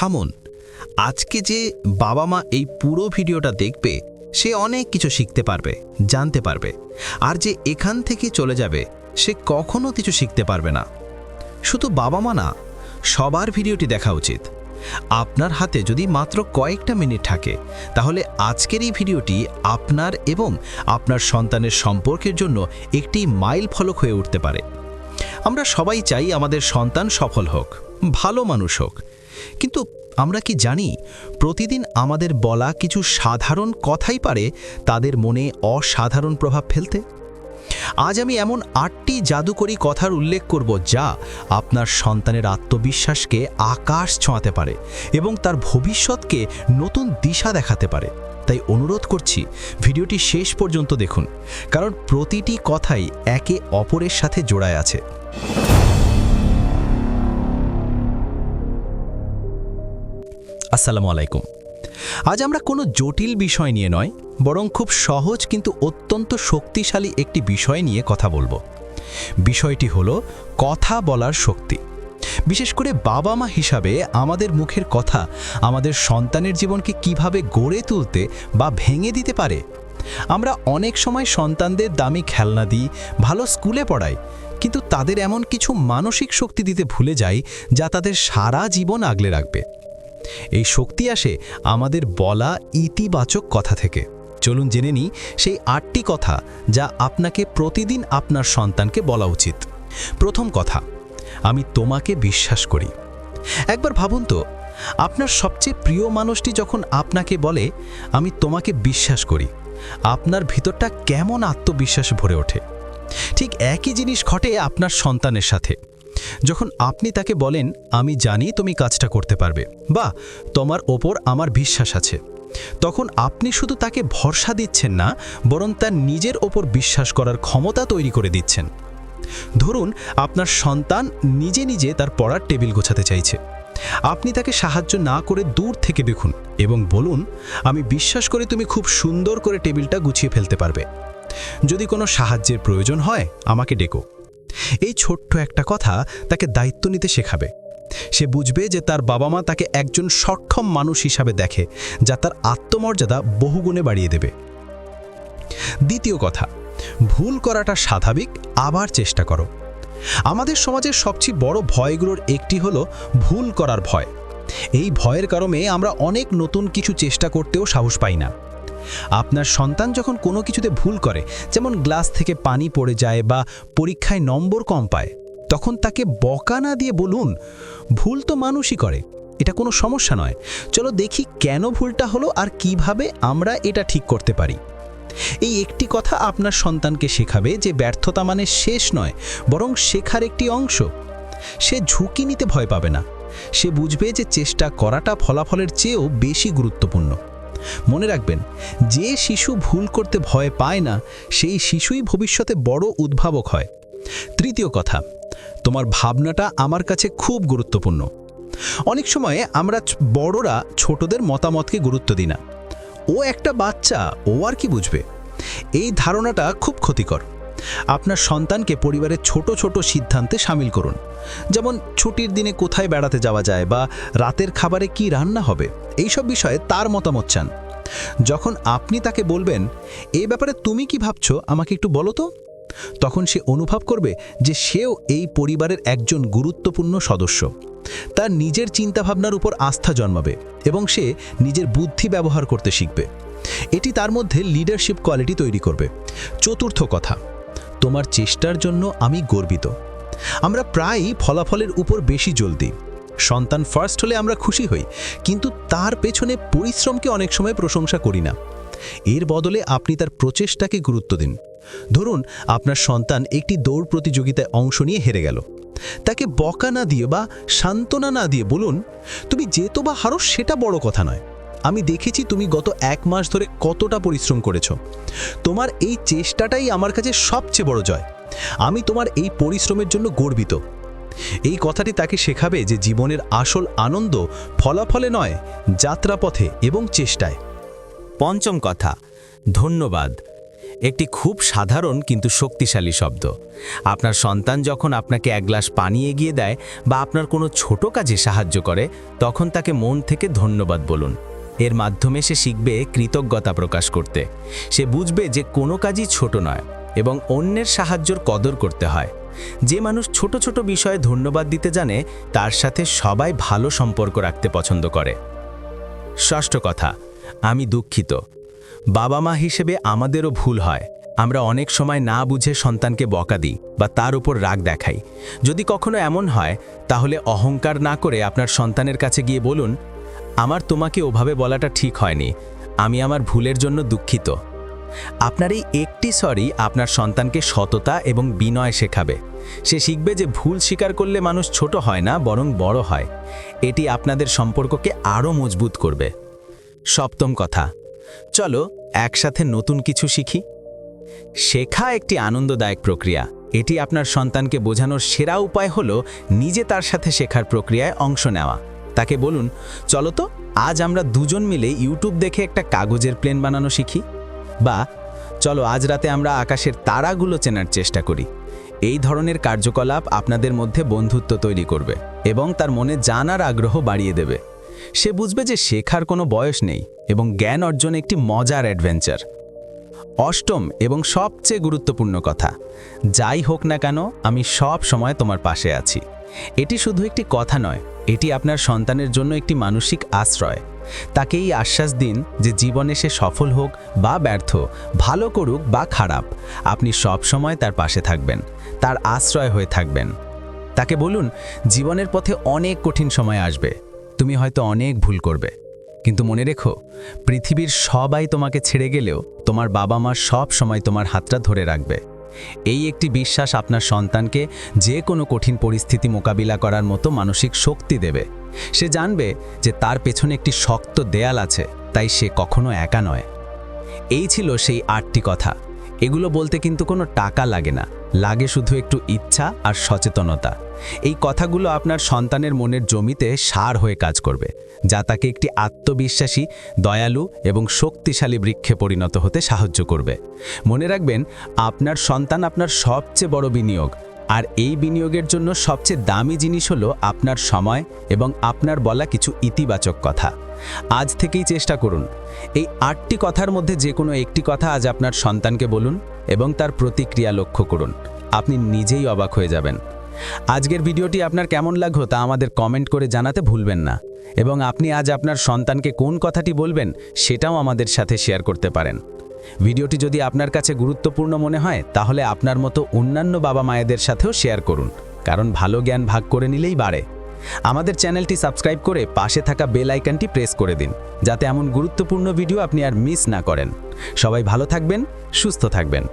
থামুন। আজকে যে বাবা মা এই পুরো ভিডিওটা দেখবে, সে অনেক কিছু শিখতে পারবে, জানতে পারবে। আর যে এখান থেকে চলে যাবে, সে কখনো কিছু শিখতে পারবে না। শুধু বাবা মা না, সবার ভিডিওটি দেখা উচিত। আপনার হাতে যদি মাত্র কয়েকটা মিনিট থাকে, তাহলে আজকের এই ভিডিওটি আপনার এবং আপনার সন্তানের সম্পর্কের জন্য একটি মাইল ফলক হয়ে উঠতে পারে। আমরা সবাই চাই আমাদের সন্তান সফল হোক, ভালো মানুষ হোক। কিন্তু আমরা কি জানি, প্রতিদিন আমাদের বলা কিছু সাধারণ কথাই পারে তাদের মনে অসাধারণ প্রভাব ফেলতে? আজ আমি এমন আটটি জাদুকরী কথার উল্লেখ করব যা আপনার সন্তানের আত্মবিশ্বাসকে আকাশ ছোঁয়াতে পারে এবং তার ভবিষ্যৎকে নতুন দিশা দেখাতে পারে। তাই অনুরোধ করছি, ভিডিওটি শেষ পর্যন্ত দেখুন, কারণ প্রতিটি কথাই একে অপরের সাথে জোড়ায় আছে। আসসালামু আলাইকুম। আজ আমরা কোনো জটিল বিষয় নিয়ে নয়, বরং খুব সহজ কিন্তু অত্যন্ত শক্তিশালী একটি বিষয় নিয়ে কথা বলব। বিষয়টি হলো কথা বলার শক্তি। বিশেষ করে বাবা মা হিসাবে আমাদের মুখের কথা আমাদের সন্তানের জীবনকে কীভাবে গড়ে তুলতে বা ভেঙে দিতে পারে, আমরা অনেক সময় সন্তানদের দামি খেলনা দিই, ভালো স্কুলে পড়াই, কিন্তু তাদের এমন কিছু মানসিক শক্তি দিতে ভুলে যাই যা তাদের সারা জীবন আগলে রাখবে। এই শক্তি আসে আমাদের বলা ইতিবাচক কথা থেকে। চলুন জেনে নিই সেই আটটি কথা যা আপনাকে প্রতিদিন আপনার সন্তানকে বলা উচিত। প্রথম কথা, আমি তোমাকে বিশ্বাস করি। একবার ভাবুন তো, আপনার সবচেয়ে প্রিয় মানুষটি যখন আপনাকে বলে, আমি তোমাকে বিশ্বাস করি আপনার ভিতরটা কেমন আত্মবিশ্বাস ভরে ওঠে। ঠিক একই জিনিস ঘটে আপনার সন্তানের সাথে। যখন আপনি তাকে বলেন, আমি জানি তুমি কাজটা করতে পারবে। বা তোমার ওপর আমার বিশ্বাস আছে। তখন আপনি শুধু তাকে ভরসা দিচ্ছেন না, বরং তার নিজের ওপর বিশ্বাস করার ক্ষমতা তৈরি করে দিচ্ছেন। ধরুন, আপনার সন্তান নিজে নিজে তার পড়ার টেবিল গোছাতে চাইছে। আপনি তাকে সাহায্য না করে দূর থেকে দেখুন এবং বলুন, আমি বিশ্বাস করি তুমি খুব সুন্দর করে টেবিলটা গুছিয়ে ফেলতে পারবে। যদি কোনো সাহায্যের প্রয়োজন হয়, আমাকে ডেকো। এই ছোট্ট একটা কথা তাকে দায়িত্ব নিতে শেখাবে। সে বুঝবে যে তার বাবা মা তাকে একজন সক্ষম মানুষ হিসাবে দেখে, যা তার আত্মমর্যাদা বহুগুণে বাড়িয়ে দেবে। দ্বিতীয় কথা, ভুল করাটা স্বাভাবিক, আবার চেষ্টা করো। আমাদের সমাজের সবচেয়ে বড় ভয়গুলোর একটি হলো ভুল করার ভয়। এই ভয়ের কারণে আমরা অনেক নতুন কিছু চেষ্টা করতেও সাহস পাই না। আপনার সন্তান যখন কোনো কিছুতে ভুল করে, যেমন গ্লাস থেকে পানি পড়ে যায় বা পরীক্ষায় নম্বর কম পায়, তখন তাকে বকা না দিয়ে বলুন, ভুল তো মানুষই করে, এটা কোনো সমস্যা নয়। চলো দেখি কেন ভুলটা হলো আর কীভাবে আমরা এটা ঠিক করতে পারি। এই একটি কথা আপনার সন্তানকে শেখাবে যে ব্যর্থতা মানে শেষ নয়, বরং শেখার একটি অংশ। সে ঝুঁকি নিতে ভয় পাবে না। সে বুঝবে যে চেষ্টা করাটা ফলাফলের চেয়েও বেশি গুরুত্বপূর্ণ। মনে রাখবেন, যে শিশু ভুল করতে ভয় পায় না, সেই শিশুই ভবিষ্যতে বড় উদ্ভাবক হয়। তৃতীয় কথা, তোমার ভাবনাটা আমার কাছে খুব গুরুত্বপূর্ণ। অনেক সময়ে আমরা বড়রা ছোটদের মতামতকে গুরুত্ব দিই না। ও একটা বাচ্চা, ও আর কি বুঝবে? এই ধারণাটা খুব ক্ষতিকর। আপনার সন্তানকে পরিবারের ছোট ছোট সিদ্ধান্তে সামিল করুন। যেমন ছুটির দিনে কোথায় বেড়াতে যাওয়া যায় বা রাতের খাবারে কি রান্না হবে, এইসব বিষয়ে তার মতামত চান। যখন আপনি তাকে বলবেন এই ব্যাপারে তুমি কি ভাবছ? আমাকে একটু বলো তো। তখন সে অনুভব করবে যে সেও এই পরিবারের একজন গুরুত্বপূর্ণ সদস্য। তার নিজের চিন্তাভাবনার উপর আস্থা জন্মাবে এবং সে নিজের বুদ্ধি ব্যবহার করতে শিখবে। এটি তার মধ্যে লিডারশিপ কোয়ালিটি তৈরি করবে। চতুর্থ কথা তোমার চেষ্টার জন্য আমি গর্বিত। আমরা প্রায়ই ফলাফলের উপর বেশি জল দিই সন্তান ফার্স্ট হলে আমরা খুশি হই, কিন্তু তার পেছনে পরিশ্রমকে অনেক সময় প্রশংসা করি না। এর বদলে আপনি তার প্রচেষ্টাকে গুরুত্ব দিন। ধরুন, আপনার সন্তান একটি দৌড় প্রতিযোগিতায় অংশ নিয়ে হেরে গেল। তাকে বকা না দিয়ে বা সান্ত্বনা না দিয়ে বলুন, তুমি যেত বা হারো সেটা বড় কথা নয়। আমি দেখেছি তুমি গত এক মাস ধরে কতটা পরিশ্রম করেছ। তোমার এই চেষ্টাটাই আমার কাছে সবচেয়ে বড় জয়। আমি তোমার এই পরিশ্রমের জন্য গর্বিত। এই কথাটি তাকে শেখাবে যে জীবনের আসল আনন্দ ফলাফলে নয়, যাত্রাপথে এবং চেষ্টায়। পঞ্চম কথা, ধন্যবাদ। একটি খুব সাধারণ কিন্তু শক্তিশালী শব্দ। আপনার সন্তান যখন আপনাকে এক গ্লাস পানি এগিয়ে দেয় বা আপনার কোনো ছোট কাজে সাহায্য করে, তখন তাকে মন থেকে ধন্যবাদ বলুন। এর মাধ্যমে সে শিখবে কৃতজ্ঞতা প্রকাশ করতে। সে বুঝবে যে কোনো কাজই ছোট নয় এবং অন্যের সাহায্যর কদর করতে হয়। যে মানুষ ছোট ছোট বিষয়ে ধন্যবাদ দিতে জানে, তার সাথে সবাই ভালো সম্পর্ক রাখতে পছন্দ করে। ষষ্ঠ কথা, আমি দুঃখিত। বাবা মা হিসেবে আমাদেরও ভুল হয়। আমরা অনেক সময় না বুঝে সন্তানকে বকা দিই বা তার উপর রাগ দেখাই। যদি কখনো এমন হয়, তাহলে অহংকার না করে আপনার সন্তানের কাছে গিয়ে বলুন আমার তোমাকে ওভাবে বলাটা ঠিক হয়নি। আমি আমার ভুলের জন্য দুঃখিত। আপনার এই একটি সরি আপনার সন্তানকে সততা এবং বিনয় শেখাবে। সে শিখবে যে ভুল স্বীকার করলে মানুষ ছোট হয় না, বরং বড় হয়। এটি আপনাদের সম্পর্ককে আরও মজবুত করবে। সপ্তম কথা, চলো একসাথে নতুন কিছু শিখি। শেখা একটি আনন্দদায়ক প্রক্রিয়া। এটি আপনার সন্তানকে বোঝানোর সেরা উপায় হলো নিজে তার সাথে শেখার প্রক্রিয়ায় অংশ নেওয়া। তাকে বলুন, চলো তো, আজ আমরা দুজন মিলে ইউটিউব দেখে একটা কাগজের প্লেন বানানো শিখি। বা, চলো আজ রাতে আমরা আকাশের তারাগুলো চেনার চেষ্টা করি। এই ধরনের কার্যকলাপ আপনাদের মধ্যে বন্ধুত্ব তৈরি করবে এবং তার মনে জানার আগ্রহ বাড়িয়ে দেবে। সে বুঝবে যে শেখার কোনো বয়স নেই এবং জ্ঞান অর্জন একটি মজার অ্যাডভেঞ্চার। অষ্টম এবং সবচেয়ে গুরুত্বপূর্ণ কথা, যাই হোক না কেন, আমি সব সময় তোমার পাশে আছি। এটি শুধু একটি কথা নয় এটি আপনার সন্তানের জন্য একটি মানসিক আশ্রয়। তাকে এই আশ্বাস দিন যে জীবনে সে সফল হোক বা ব্যর্থ, ভালো করুক বা খারাপ, আপনি সব সময় তার পাশে থাকবেন, তার আশ্রয় হয়ে থাকবেন। তাকে বলুন, জীবনের পথে অনেক কঠিন সময় আসবে, তুমি হয়তো অনেক ভুল করবে। কিন্তু মনে রেখো, পৃথিবীর সবাই তোমাকে ছেড়ে গেলেও তোমার বাবা মা সব সময় তোমার হাতটা ধরে রাখবে। এই একটি বিশ্বাস আপনার সন্তানকে যে কোনো কঠিন পরিস্থিতি মোকাবিলা করার মতো মানসিক শক্তি দেবে। সে জানবে যে তার পেছনে একটি শক্ত দেয়াল আছে, তাই সে কখনো একা নয়। এই ছিল সেই আটটি কথা। এগুলো বলতে কিন্তু কোনো টাকা লাগে না। লাগে শুধু একটু ইচ্ছা আর সচেতনতা। এই কথাগুলো আপনার সন্তানের মনের জমিতে সার হয়ে কাজ করবে, যা তাকে একটি আত্মবিশ্বাসী, দয়ালু এবং শক্তিশালী বৃক্ষে পরিণত হতে সাহায্য করবে। মনে রাখবেন, আপনার সন্তান আপনার সবচেয়ে বড় বিনিয়োগ, আর এই বিনিয়োগের জন্য সবচেয়ে দামি জিনিস হলো আপনার সময় এবং আপনার বলা কিছু ইতিবাচক কথা। আজ থেকেই চেষ্টা করুন। এই আটটি কথার মধ্যে যে কোনো একটি কথা আজ আপনার সন্তানকে বলুন এবং তার প্রতিক্রিয়া লক্ষ্য করুন। আপনি নিজেই অবাক হয়ে যাবেন। আজকের ভিডিওটি আপনার কেমন লাগল তা আমাদের কমেন্ট করে জানাতে ভুলবেন না এবং আপনি আজ আপনার সন্তানকে কোন কথাটি বলবেন সেটাও আমাদের সাথে শেয়ার করতে পারেন। ভিডিওটি যদি আপনার কাছে গুরুত্বপূর্ণ মনে হয় তাহলে আপনার মতো অন্যান্য বাবা মায়েদের সাথেও শেয়ার করুন। কারণ ভালো জ্ঞান ভাগ করে নিলেই বাড়ে। আমাদের চ্যানেলটি সাবস্ক্রাইব করে পাশে থাকা বেল আইকনটি প্রেস করে দিন, যাতে এমন গুরুত্বপূর্ণ ভিডিও আপনি আর মিস না করেন। সবাই ভালো থাকবেন, সুস্থ থাকবেন।